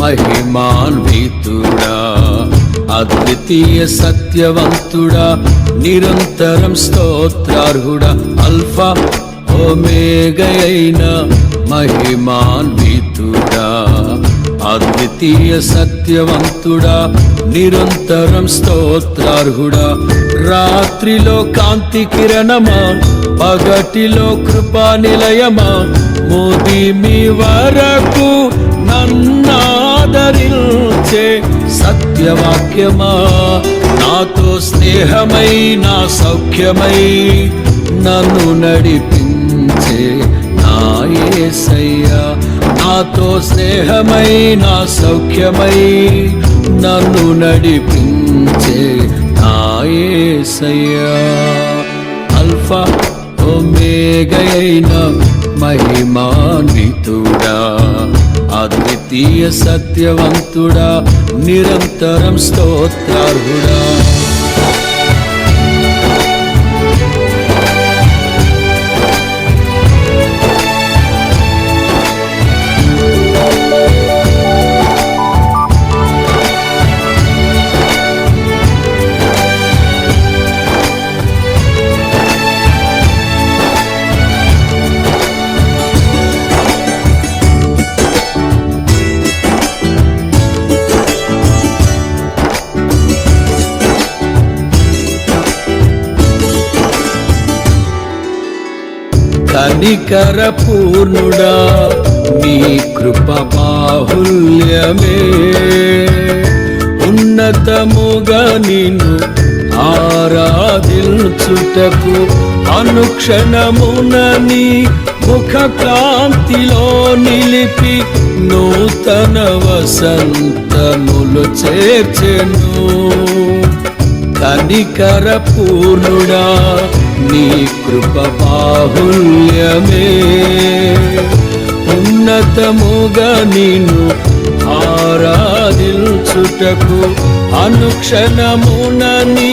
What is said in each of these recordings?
మహిమాన్వితుడా అద్వితీయ సత్యవంతుడా నిరంతరం స్తోత్రార్హుడా అల్ఫా ఓమేగయైన మహిమాన్వితుడా అద్వితీయ సత్యవంతుడా నిరంతరం స్తోత్రార్హుడా. రాత్రిలో కాంతి కిరణమా పగటిలో కృపా నిలయమా మోది మీ వరకు నన్నాదరించే సత్యవాక్యమా? నాతో స్నేహమై నా సౌఖ్యమై నన్ను నడిపించే నాయసయ్యా నాతో స్నేహమై నా సౌఖ్యమై నన్ను నడిపించే మహిమాన్వితుడా అద్వితీయ సత్యవంతుడా నిరంతరం స్తోత్రార్హుడా. కనికర పూర్ణుడా నీ కృప బాహుల్యమే. ఉన్నతముగా నిన్ను ఆరాధించుటకు అనుక్షణమున నీ ముఖ కాంతిలో నిలిపి నూతన వసంతములు చేర్చెను. కనికర పూర్ణుడా నీ కృప బాహుల్యమే ఉన్నతముగా నిన్ను ఆరాధించుటకు అనుక్షణమున నీ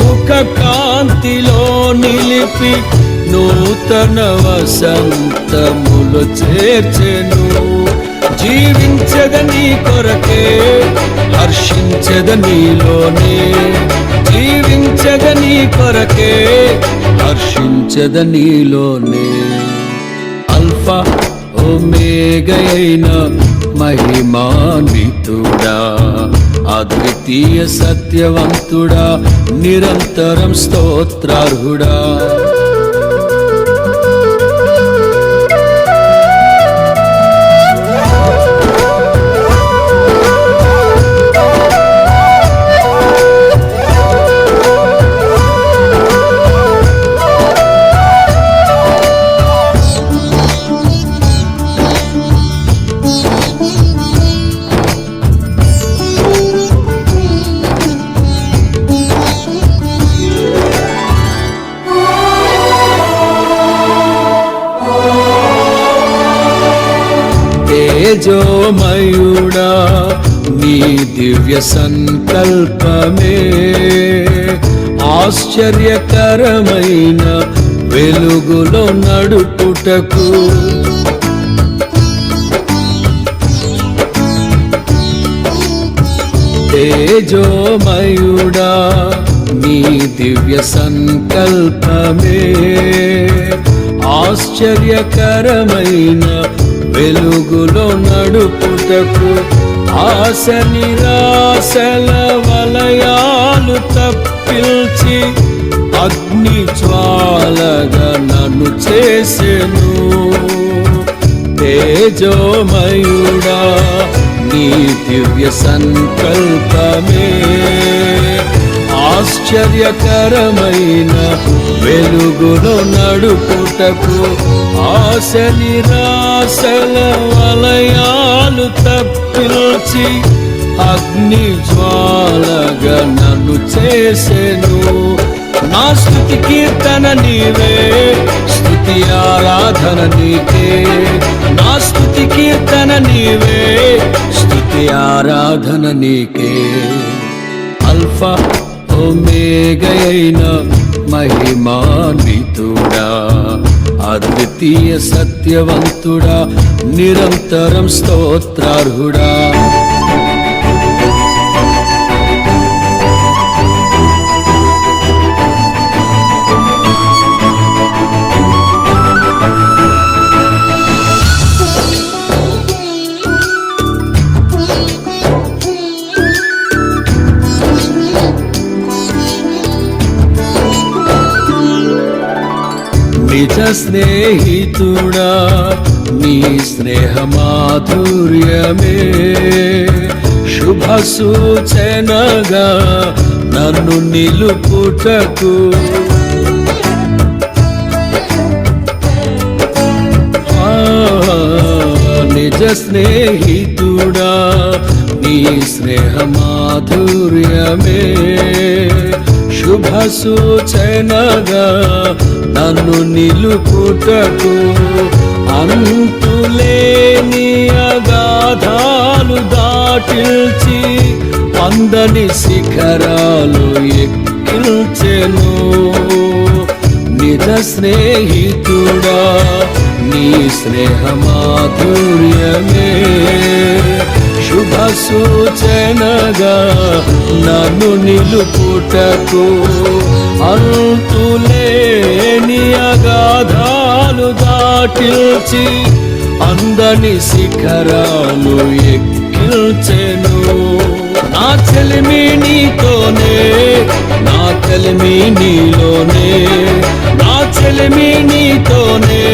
ముఖ కాంతిలో నిలిపి నూతన వసంతములు చేర్చెను. జీవించద నీ కొరకే హర్షించద నీలోనే. జీవించద నీ కొరకే హర్షించద నీలోనే. అల్ఫా ఓమేగైన మహిమాన్వితుడా అద్వితీయ సత్యవంతుడా నిరంతరం స్తోత్రార్హుడా. తేజోమయుడా నీ దివ్య సంకల్పమే. ఆశ్చర్యకరమైన వెలుగులో నడుపుటకు. తేజోమయుడా నీ దివ్య సంకల్పమే. ఆశ్చర్యకరమైన వెలుగు నడుపుటకు ఆశ నిరాశల వలయాలు తప్పిల్చి అగ్ని జ్వాలగా నన్ను చేసెను. తేజోమయుడా నీ దివ్య సంకల్పమే. ఆశ్చర్యకరమైన వెలుగులో నడుపుటకు ఆశ నిరాశల వలయ తప్పిల్చి అగ్ని జ్వాలగా నన్ను చేసెను. నా స్థుతి కీర్తన నీవే స్థుతి ఆరాధన నీకే. నా స్థుతి కీర్తన నీవే స్థుతి ఆరాధన నీకే. అల్ఫా ఒమేగైన మహిమాన్వితుడా అద్వితీయ సత్యవంతుడా నిరంతరం స్తోత్రార్హుడా. నిజ స్నేహితుడా నీ స్నేహ మాధుర్యమే శుభ సూచనగా నన్ను నిలుపుటకు. నిజ స్నేహితుడా నీ స్నేహ శుభసూచనగా నన్ను నిలుపుటకు అంతులేని అగాధాలు దాటిల్చి అందని శిఖరాలు ఎక్కిల్చెను. నిజ స్నేహితుడా నీ స్నేహమాధుర్యమే. శుభ సూచనగా నన్ను నిలుపుటకు అంతులేని అగాధాలు దాటిల్చి అందని శిఖరాలు ఎక్కిల్చెను. నా చెలిమి నీతోనే నా చెలిమి నీలోనే. నా చెలిమి నీతోనే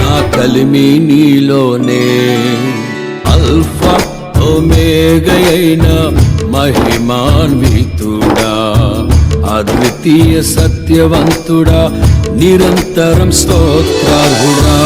నా కలిమి నీలోనే. అల్ఫా ఒమేగయైన మహిమాన్వితుడా అద్వితీయ సత్యవంతుడా నిరంతరం స్తోత్రార్హుడా.